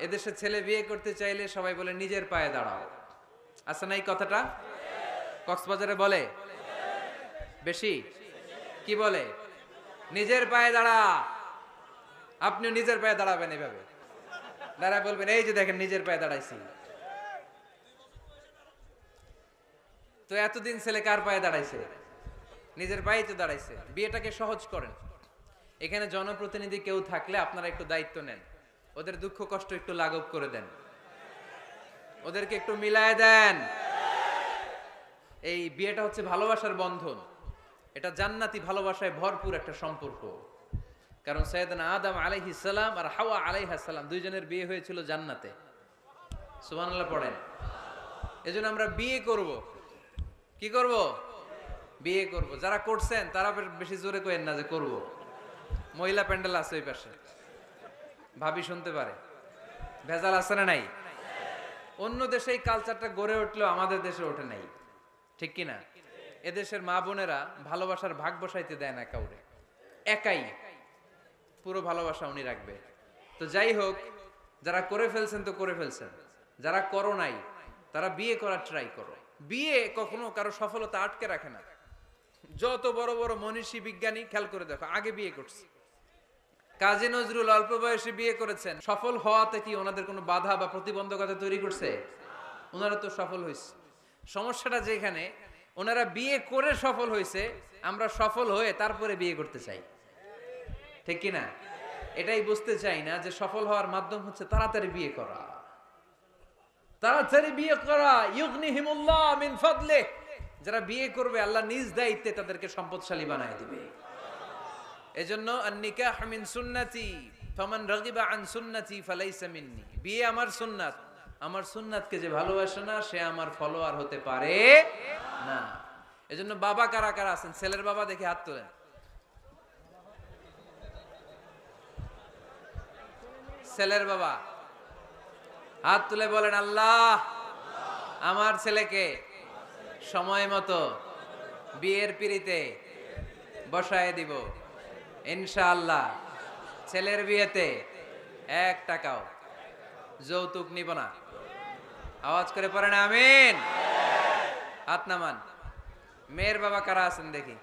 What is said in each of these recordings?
এদেশে ছেলে বিয়ে করতে চাইলে সবাই বলে, নিজের পায়ে দাঁড়াও। আছে না এই কথাটা? কক্সবাজারে বলে? বেশি? কি বলে? নিজের পায়ে দাঁড়া। আপনিও নিজের পায়ে দাঁড়াবেন এভাবে। দাঁড়া বলবেন, এই যে দেখেন, নিজের পায়ে দাঁড়াইছি। তো এতদিন ছেলে কার পায়ে দাঁড়াইছে? নিজের পায়েই তো দাঁড়াইছে। বিয়েটাকে সহজ করেন। এখানে জনপ্রতিনিধি কেউ থাকলে আপনারা একটু দায়িত্ব নেন। ওদের দুঃখ কষ্ট একটু লাঘব করে দেন। ওদেরকে একটু মিলায় দেন। এই বিয়েটা হচ্ছে ভালোবাসার বন্ধন। এটা জান্নাতি ভালোবাসায় ভরপুর একটা সম্পর্ক। কারণ সৈয়দনা আদম আলাইহিস সালাম আর হাওয়া আলাইহিস সালাম দুইজনের বিয়ে হয়েছিল জান্নাতে। সুবহানাল্লাহ পড়েন। এজন্য আমরা বিয়ে করব। কি করব? বিয়ে করব। যারা করছেন তারা বেশি জোরে কইেন না যে করব। মহিলা প্যান্ডেল আছে ওই পাশে। ভাবি শুনতে পারে। ভেজাল আছে না নাই? অন্য দেশে এই কালচারটা গড়ে উঠলেও আমাদের দেশে ওঠে নাই। ঠিক কি না এদেশের মা বোনেরা ভালোবাসার ভাগ বসাইতে দেয় না কাউরে। একাই পুরো ভালোবাসা উনি রাখবে। তো যাই হোক, যারা করে ফেলছেন তো করে ফেলছেন। যারা করো নাই, তারা বিয়ে করার ট্রাই করো। বিয়ে কখনো কারও সফলতা আটকে রাখে না। যত বড় বড় মনীষী বিজ্ঞানী, খেয়াল করে দেখো, আগে বিয়ে করছে। কাজী নজরুল অল্প বয়সে বিয়ে করেছেন। সফল হওয়াতে কি ওনাদের কোনো বাধা বা প্রতিবন্ধকতা তৈরি করছে? ওনারা তো সফল হয়েছে সমস্যাটা যেখানে ওনারা বিয়ে করে সফল হয়েছে আমরা সফল হয়ে তারপরে বিয়ে করতে চাই। ঠিক কি না এটাই বুঝতে চাই না যে সফল হওয়ার মাধ্যম হচ্ছে তাড়াতাড়ি বিয়ে করা। তাড়াতাড়ি বিয়ে করা। ইউগনিহিমুল্লাহ মিন ফাদলে যারা বিয়ে করবে, আল্লাহ নিজ দায়িত্বে তাদেরকে সম্পদশালী বানায় দিবে। এজন্য আন-নিকাহ মিন সুন্নতি, ফামান আন ফালাইসা মিন্নি। বিয়ে আমার সুন্নাত। আমার সুন্নাতকে যে ভালোবাসে না, সে আমার ফলোয়ার হতে পারে না। এজন্য বাবা কারা কারা আছেন? ছেলের বাবা দেখে হাত তোলেন। ছেলের বাবা, হাত তুলে বলেন, আল্লাহ, আমার ছেলেকে সময় মতো বিয়ের পিড়িতে বসায় দিব। ইনশাআল্লাহ। ছেলের বিয়েতে এক টাকাও যৌতুক নিব না। আওয়াজ করে পড়েন, আমিন। হাত নামান। মেয়ের বাবা কারা আছেন দেখি?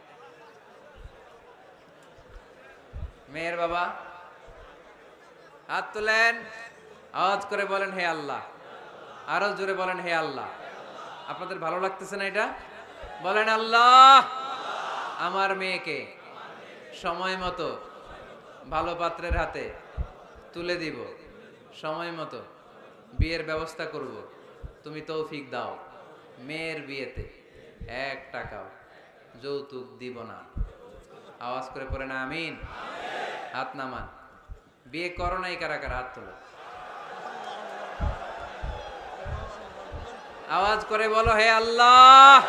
মেয়ের বাবা? হাত তুলেন। আওয়াজ করে বলেন, হে আল্লাহ। আরও জোরে বলেন, হে আল্লাহ। আপনাদের ভালো লাগতেছে না এটা? বলেন, আল্লাহ। আমার মেয়েকে সময় মতো। ভালো পাত্রের হাতে তুলে দিব। সময় মতো। বিয়ের ব্যবস্থা করব। তুমি তৌফিক দাও। মেয়ের বিয়েতে এক টাকাও যৌতুক দিব না। আওয়াজ করে পড়ে না, আমিন? হাত নামান। বিয়ে করো নাই কারা কারা, হাত তোলো। আওয়াজ করে বলো, হে আল্লাহ!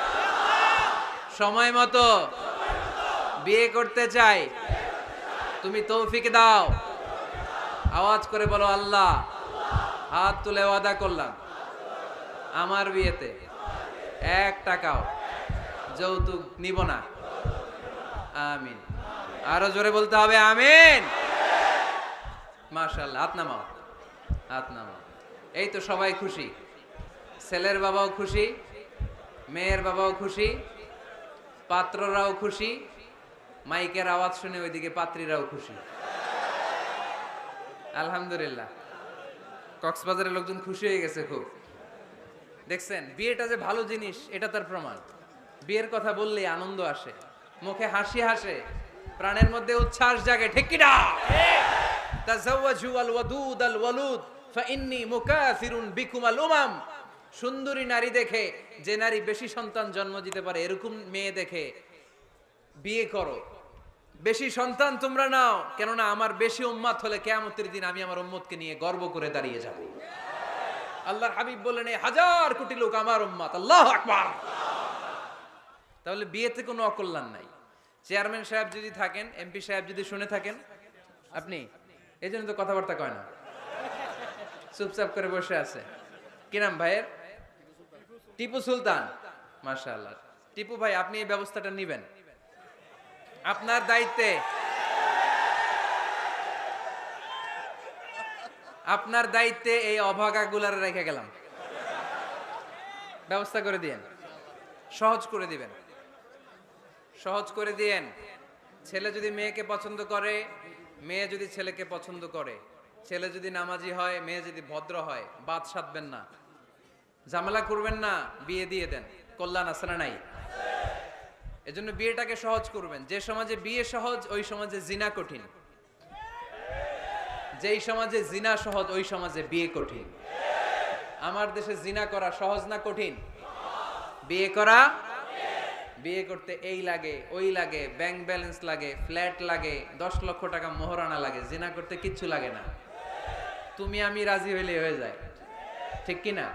সময় মতো বিয়ে করতে চাই, তুমি তৌফিক দাও। আওয়াজ করে বলো, আল্লাহ, হাত তুলে ওয়াদা করলাম। আমার বিয়েতে এক টাকাও যৌতুক নিব না। আমিন। আরও জোরে বলতে হবে, আমিন। মাশাল্লাহ হাত নামাও হাত নামাও। এই তো সবাই খুশি। ছেলের বাবাও খুশি, মেয়ের বাবাও খুশি, পাত্ররাও খুশি। মাইকের আওয়াজ শুনে ওইদিকে পাত্রীরাও খুশি। আলহামদুলিল্লাহ। কক্সবাজারের লোকজন খুশি হয়ে গেছে খুব। দেখছেন, বিয়েটা যে ভালো জিনিস, এটা তার প্রমাণ। বিয়ের কথা বললে আনন্দ আসে। মুখে হাসি হাসে, প্রাণের মধ্যে উচ্ছ্বাস জাগে, ঠিক কিনা? তাজাওয়াজু আল ওয়াদুদ আল ওয়ালুদ ফাইন্নি মুকাফিরুন বিকুম আল উমাম। সুন্দরী নারী দেখে, যে নারী বেশি সন্তান জন্ম দিতে পারে, এরকম মেয়ে দেখে, বিয়ে করো। বেশি সন্তান তোমরা নাও, কেননা আমার বেশি উম্মাত হলে কেয়ামতের দিন আমি আমার উম্মতকে নিয়ে গর্ব করে দাঁড়িয়ে যাব। আল্লাহর হাবিব বললেন, এই হাজার কোটি লোক আমার উম্মাত, আল্লাহ আকবার। তাহলে বিয়েতে কোনো অকল্যাণ নাই। চেয়ারম্যান সাহেব যদি থাকেন, এমপি সাহেব যদি শুনে থাকেন, আপনি, এই জন্য তো কথাবার্তা কয় না। চুপচাপ করে বসে আছে। কি নাম ভাইয়ের? টিপু সুলতান। মাশাআল্লাহ। টিপু ভাই, আপনি এই ব্যবস্থাটা নিবেন? আপনার দায়িত্বে। আপনার দায়িত্বে এই অভাগাগুলার রেখে গেলাম। ব্যবস্থা করে দিয়েন। সহজ করে দিবেন। সহজ করে দিয়েন। ছেলে যদি মেয়েকে পছন্দ করে, মেয়ে যদি ছেলেকে পছন্দ করে, ছেলে যদি নামাজি হয়, মেয়ে যদি ভদ্র হয়, বাদ সাধবেন না। ঝামেলা করবেন না, বিয়ে দিয়ে দেন। কল্যাণ না নাই? এজন্য বিয়েটাকে সহজ করবেন। যে সমাজে বিয়ে সহজ, ওই সমাজে জিনা কঠিন। যেই সমাজে জিনা সহজ, ওই সমাজে বিয়ে কঠিন। আমার দেশে জিনা করা সহজ না কঠিন? বিয়ে করা? বিয়ে করতে এই লাগে, ওই লাগে, ব্যাংক ব্যালেন্স লাগে, ফ্ল্যাট লাগে, দশ লক্ষ টাকা মোহরানা লাগে, জিনা করতে কিচ্ছু লাগে না। তুমি আমি রাজি হইলে হয়ে যায়। ঠিক কি না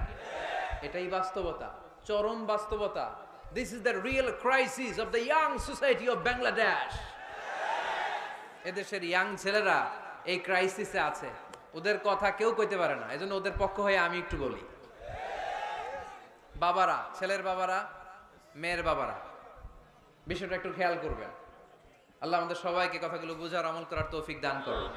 এটাই বাস্তবতা, চরম বাস্তবতা। This is the real crisis of the young society of Bangladesh এদেশের ইয়াং ছেলেরা এই ক্রাইসিসে আছে। ওদের কথা কেউ কইতে পারে না। এজন্য ওদের পক্ষ হয়ে আমি একটু বলি। বাবারা, ছেলের বাবারা, মেয়ের বাবারা, বিষয়টা একটু খেয়াল করবেন। আল্লাহ আমাদের সবাইকে কথাগুলো বুঝার আমল করার তৌফিক দান করুন।